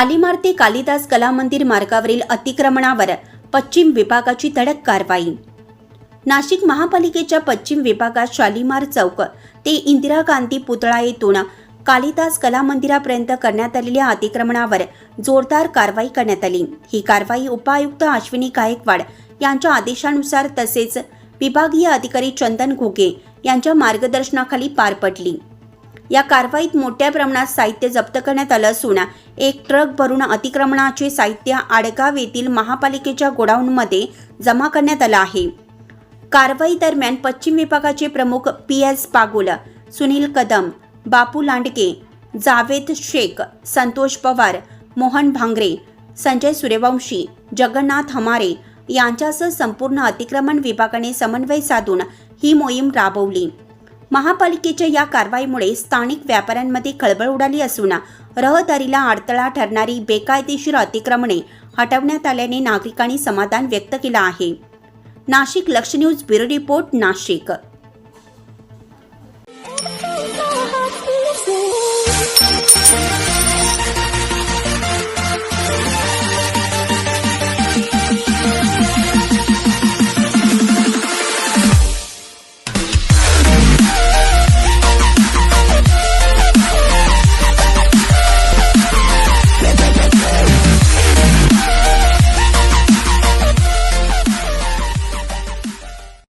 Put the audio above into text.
शालिमार ते कालिदास कला मंदिर मार्गावरील अतिक्रमणावर पश्चिम विभागाची धडक कारवाई. नाशिक महापालिकेच्या पश्चिम विभागात शालिमार चौक ते इंदिरा गांधी पुतळा येथून कालिदास कला मंदिरापर्यंत करण्यात आलेल्या अतिक्रमणावर जोरदार कारवाई करण्यात आली. ही कारवाई उपायुक्त अश्विनी गायकवाड यांच्या आदेशानुसार तसेच विभागीय अधिकारी चंदन घुगे यांच्या मार्गदर्शनाखाली पार पडली. या कारवाईत मोठ्या प्रमाणात साहित्य जप्त करण्यात आलं असून एक ट्रक भरून अतिक्रमणाचे साहित्य आडगाव येथील महापालिकेच्या गोडाऊनमध्ये जमा करण्यात आलं आहे. कारवाई दरम्यान पश्चिम विभागाचे प्रमुख पी एस पागुल सुनील कदम बापू लांडगे जावेद शेख संतोष पवार मोहन भांगरे संजय सूर्यवंशी जगन्नाथ हमारे यांच्यासह संपूर्ण अतिक्रमण विभागाने समन्वय साधून ही मोहीम राबवली. महापालिकेच्या या कारवाईमुळे स्थानिक व्यापाऱ्यांमध्ये खळबळ उडाली असून रहदारीला अडथळा ठरणारी बेकायदेशीर अतिक्रमणे हटवण्यात आल्याने नागरिकांनी समाधान व्यक्त केलं आहे नाशिक लक्ष news bureau report Nashik